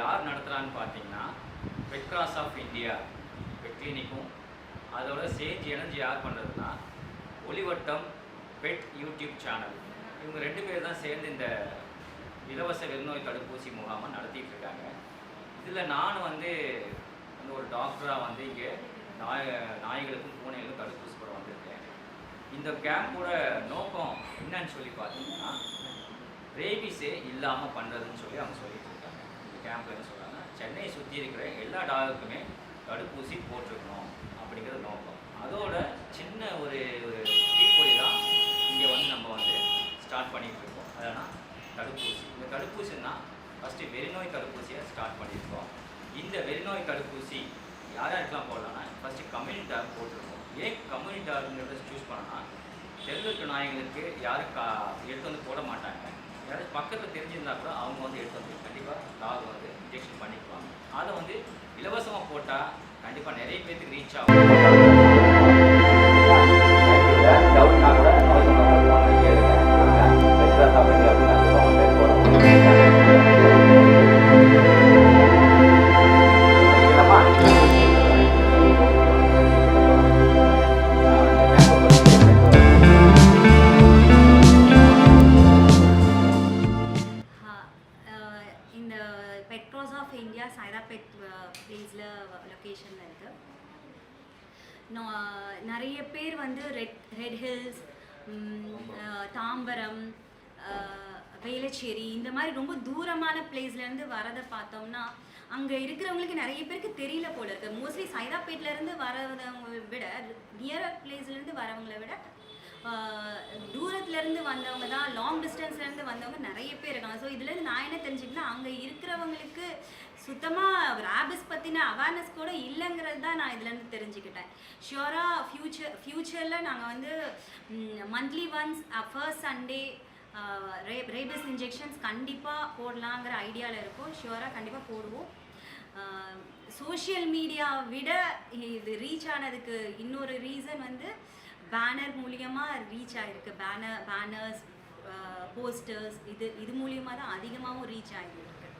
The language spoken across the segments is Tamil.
யார் நடத்துகிறான்னு பார்த்தீங்கன்னா pet cross of India pet கிளினிக்கும் அதோட சேர்த்து இணைஞ்சு யார் பண்ணுறதுன்னா ஒளிவட்டம் பெட் யூடியூப் சேனல் இவங்க ரெண்டு பேர் தான் சேர்ந்து இந்த இலவச வெறுநோய் தடுப்பூசி முகாமை நடத்திட்டு இருக்காங்க. இதில் நான் வந்து வந்து ஒரு டாக்டராக வந்து இங்கே நாய் நாய்களுக்கும் பூனைகளுக்கும் தடுப்பூசி போட வந்திருக்கேன். இந்த கேம்போட நோக்கம் என்னன்னு சொல்லி பார்த்தீங்கன்னா ரேபிஸே இல்லாமல் பண்ணுறதுன்னு சொல்லி அவங்க சொல்லிட்டு கேம்ப்லன்னு இந்த சொல்கிறாங்க சென்னையை சுற்றி இருக்கிற எல்லா டாகுக்குமே தடுப்பூசி போட்டிருக்கணும் அப்படிங்கிறது நோக்கம். அதோட சின்ன ஒரு ஒரு தீப்பொழி தான் இங்கே வந்து நம்ம வந்து ஸ்டார்ட் பண்ணிகிட்டு இருக்கோம். அதனால் தடுப்பூசி. இந்த தடுப்பூசின்னா ஃபஸ்ட்டு வெறிநோய் தடுப்பூசியை ஸ்டார்ட் பண்ணியிருக்கோம். இந்த வெறிநோய் தடுப்பூசி யார் யாருக்கெல்லாம் போடலாம்னா ஃபஸ்ட்டு கம்யூனிட்டி டாக் போட்டிருக்கோம். ஏன் கம்யூனிட்டி டாக்ங்கிறத சூஸ் பண்ணோன்னா தெருவுக்கு நாய்களுக்கு யாரும் கா எடுத்து வந்து போட மாட்டாங்க. யாராவது பக்கத்தில் தெரிஞ்சிருந்தா கூட அவங்க வந்து எடுத்து வந்து கண்டிப்பாக டாக் வந்து இன்ஜெக்ஷன் பண்ணிக்குவாங்க. அதை வந்து இலவசமாக போட்டால் கண்டிப்பாக நிறைய பேருக்கு ரீச் ஆகும். பெட் பிளேஸில் லொக்கேஷனில் இருக்கு. நா- நிறைய பேர் வந்து ரெட் ரெட் ஹில்ஸ் தாம்பரம் ஆஹ் வேளச்சேரி இந்த மாதிரி ரொம்ப தூரமான பிளேஸ்லேருந்து வரதை பார்த்தோம்னா அங்கே இருக்கிறவங்களுக்கு நிறைய பேருக்கு தெரியல போல இருக்கு. மோஸ்ட்லி சைதாப்பேட்லேருந்து வரவங்க விட நியர் பிளேஸ்லேருந்து வரவங்களை விட ஆஹ் தூரத்துல இருந்து வந்தவங்க தான் லாங் டிஸ்டன்ஸ்ல இருந்து வந்தவங்க நிறைய பேர் இருக்காங்க. ஸோ இதுல இருந்து நான் என்ன தெரிஞ்சுக்கிட்டேன்னா அங்க இருக்கிறவங்களுக்கு சுத்தமாக ரேபிஸ் பற்றின அவேர்னஸ் கூட இல்லைங்கிறது தான் நான் இதுலேருந்து தெரிஞ்சுக்கிட்டேன். ஷியோராக ஃப்யூச்சர் ஃப்யூச்சரில் நாங்கள் வந்து monthly once first Sunday rabies injections கண்டிப்பாக போடலாங்கிற ஐடியாவில் இருக்கும். ஷியோராக கண்டிப்பாக போடுவோம். சோஷியல் மீடியா விட இது ரீச் ஆனதுக்கு இன்னொரு ரீசன் வந்து பேனர் மூலியமாக ரீச் ஆகிருக்கு பேனர் பேனர்ஸ் போஸ்டர்ஸ் இது இது மூலியமாக தான் அதிகமாகவும் ரீச் ஆகிருக்கு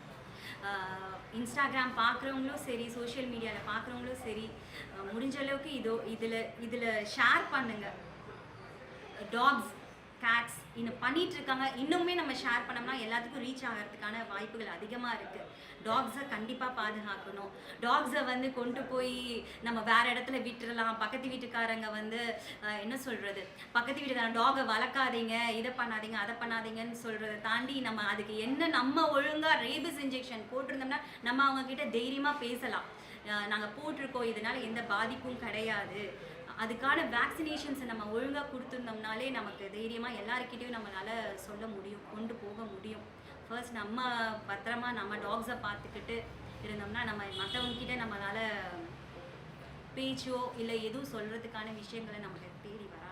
இன்ஸ்டாகிராம் பார்க்குறவங்களும் சரி சோஷியல் மீடியாவில் பார்க்குறவங்களும் சரி முடிஞ்ச அளவுக்கு இதோ இதில் இதில் ஷேர் பண்ணுங்க. டாக்ஸ் கேட்ஸ் இன்னும் பண்ணிட்டு இருக்காங்க. இன்னுமே நம்ம ஷேர் பண்ணோம்னா எல்லாத்துக்கும் ரீச் ஆகிறதுக்கான வாய்ப்புகள் அதிகமாக இருக்குது டாக்ஸை கண்டிப்பாக பாதுகாக்கணும். டாக்ஸை வந்து கொண்டு போய் நம்ம வேற இடத்துல விட்டுறலாம். பக்கத்து வீட்டுக்காரங்க வந்து என்ன சொல்கிறது பக்கத்து வீட்டுக்காரங்க டாகை வளர்க்காதீங்க இதை பண்ணாதீங்க அதை பண்ணாதீங்கன்னு சொல்கிறத தாண்டி நம்ம அதுக்கு என்ன நம்ம ஒழுங்காக ரேபிஸ் இன்ஜெக்ஷன் போட்டிருந்தோம்னா நம்ம அவங்கக்கிட்ட தைரியமாக பேசலாம். நாங்கள் போட்டிருக்கோம். இதனால் எந்த பாதிப்பும் கிடையாது. அதுக்கான வேக்சினேஷன்ஸை நம்ம ஒழுங்காக கொடுத்துருந்தோம்னாலே நமக்கு தைரியமாக எல்லாருக்கிட்டையும் நம்மளால சொல்ல முடியும் கொண்டு போக முடியும். ஃபர்ஸ்ட் நம்ம பத்திரமா நம்ம டாக்ஸை பார்த்துக்கிட்டு இருந்தோம்னா நம்ம மற்றவங்க நம்மளால் பேச்சோ இல்லை எதுவும் சொல்கிறதுக்கான விஷயங்களை நம்மளுக்கு தேடி வர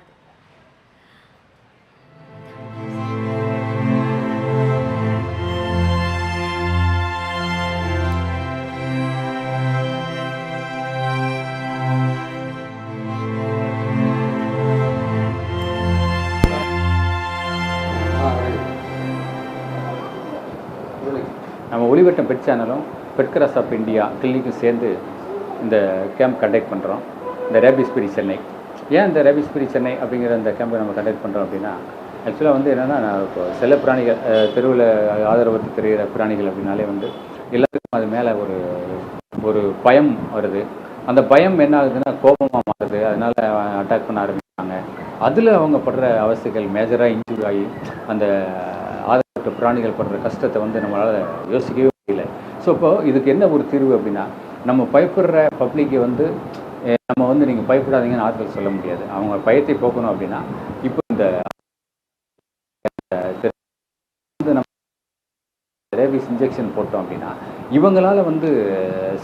நம்ம ஒளிவட்டம் பெட் சேனலும் பெட் கிராஸ் ஆஃப் இந்தியா கிளினிக்கும் சேர்ந்து இந்த கேம்ப் கண்டக்ட் பண்ணுறோம் இந்த ரேபிஸ் பிரி சென்னை. ஏன் இந்த ரேபிஸ் பிரி சென்னை அப்படிங்கிற இந்த கேம்பை நம்ம கண்டக்ட் பண்ணுறோம் அப்படின்னா ஆக்சுவலாக வந்து என்னென்னா நான் இப்போ செல்ல பிராணிகள் தெருவில் ஆதரவற்று தெரிகிற பிராணிகள் அப்படின்னாலே வந்து எல்லாத்துக்கும் அது மேலே ஒரு ஒரு பயம் வருது. அந்த பயம் என்ன ஆகுதுன்னா கோபமாக மாறுது. அதனால் அட்டாக் பண்ண ஆரம்பிக்கிறாங்க அதில் அவங்க படுற அவஸ்தைகள் மேஜராக இன்ஜூர் ஆகி அந்த ஆதரவற்ற பிராணிகள் படுற கஷ்டத்தை வந்து நம்மளால் யோசிக்கவே முடியல. ஸோ இப்போது இதுக்கு என்ன ஒரு தீர்வு அப்படின்னா நம்ம பயப்படுற பப்ளிக்கை வந்து நம்ம வந்து நீங்கள் பயப்படாதீங்கன்னு ஆட்கள் சொல்ல முடியாது. அவங்க பயத்தை போக்கணும் அப்படின்னா இப்போ இந்த ரேபிஸ் இன்ஜெக்ஷன் போட்டோம் அப்படின்னா இவங்களால வந்து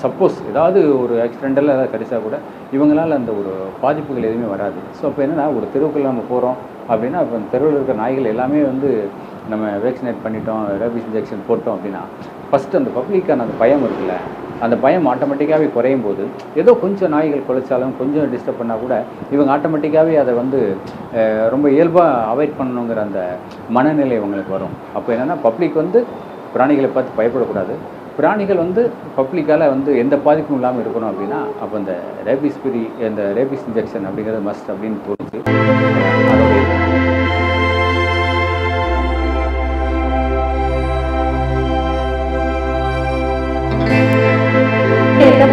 சப்போஸ் ஏதாவது ஒரு ஆக்சிடெண்டலில் ஏதாவது கிடைச்சா கூட இவங்களால் அந்த ஒரு பாதிப்புகள் எதுவுமே வராது. ஸோ அப்போ என்னென்னா ஒரு தெருவுக்குள்ள நம்ம போகிறோம் அப்படின்னா இப்போ தெருவில் இருக்கிற நாய்கள் எல்லாமே வந்து நம்ம வேக்சினேட் பண்ணிட்டோம் ரேபிஸ் இன்ஜெக்ஷன் போட்டோம் அப்படின்னா ஃபஸ்ட்டு அந்த பப்ளிக்கான அந்த பயம் இருக்குல்ல அந்த பயம் ஆட்டோமேட்டிக்காகவே குறையும் போது ஏதோ கொஞ்சம் நாய்கள் குலைச்சாலும் கொஞ்சம் டிஸ்டர்ப் பண்ணால் கூட இவங்க ஆட்டோமேட்டிக்காகவே அதை வந்து ரொம்ப இயல்பாக அவாய்ட் பண்ணணுங்கிற அந்த மனநிலை இவங்களுக்கு வரும். அப்போ என்னென்னா பப்ளிக் வந்து பிராணிகளை பார்த்து பயப்படக்கூடாது. பிராணிகள் வந்து பப்ளிக்கால் வந்து எந்த பாதிப்பும் இல்லாமல் இருக்கணும் அப்படின்னா அப்போ இந்த ரேபிஸ் பிரி இந்த ரேபிஸ் இன்ஜெக்ஷன் அப்படிங்கிறது மஸ்ட் அப்படின்னு தோணுச்சு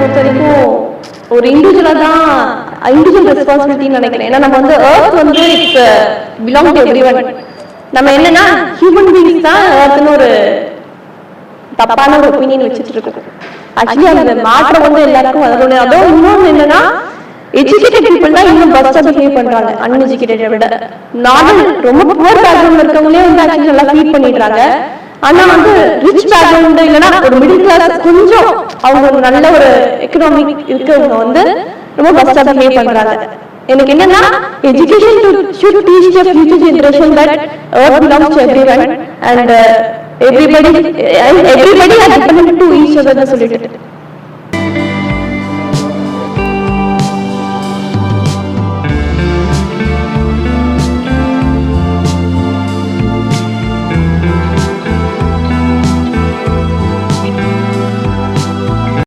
பொறுத்த வரைக்கும் ஒரு இண்டிவிஜுவலா தான் இண்டிவிஜுவல் ரெஸ்பான்சிபிலிட்டின்னு நினைக்கிறேன் ஏன்னா நம்ம வந்து எர்த் வந்து இட்ஸ் பிலாங் டு எவ்ரி நம்ம என்னன்னா ஹியூமன் பீயிங்ஸ் தான் ஏர்த்னு ஒரு தப்பான ஒரு ஒப்பீனியன் வச்சுட்டு இருக்கோம் ஆக்சுவலி அந்த மாற்றம் வந்து எல்லாருக்கும் அதோட அதோ இன்னொன்று என்னன்னா எஜுகேட்டட் பீப்புள் தான் இன்னும் பெஸ்டா பிஹேவ் பண்றாங்க. அன்எஜுகேட்டட் விட. நார்மல் ரொம்ப புவர் பேக்ரவுண்ட்ல இருக்கவங்களே வந்து ஆக்சுவலி நல்லா ஃபீல் பண்ணிடுறாங்க. ஆனா வந்து ரிச் பேக்ரவுண்ட் இல்லைன்னா ஒரு மிடில் கிளாஸ் கொஞ்சம் அவங்க ஒரு நல்ல ஒரு எக்கனாமிக் இருக்கவங்க வந்து ரொம்ப பெஸ்டா பிஹேவ் பண்றாங்க. எனக்கு என்னன்னா education to should teach the future generation that earth belongs to everyone and uh, everybody and everybody are dependent to each other னு சொல்லிட்டு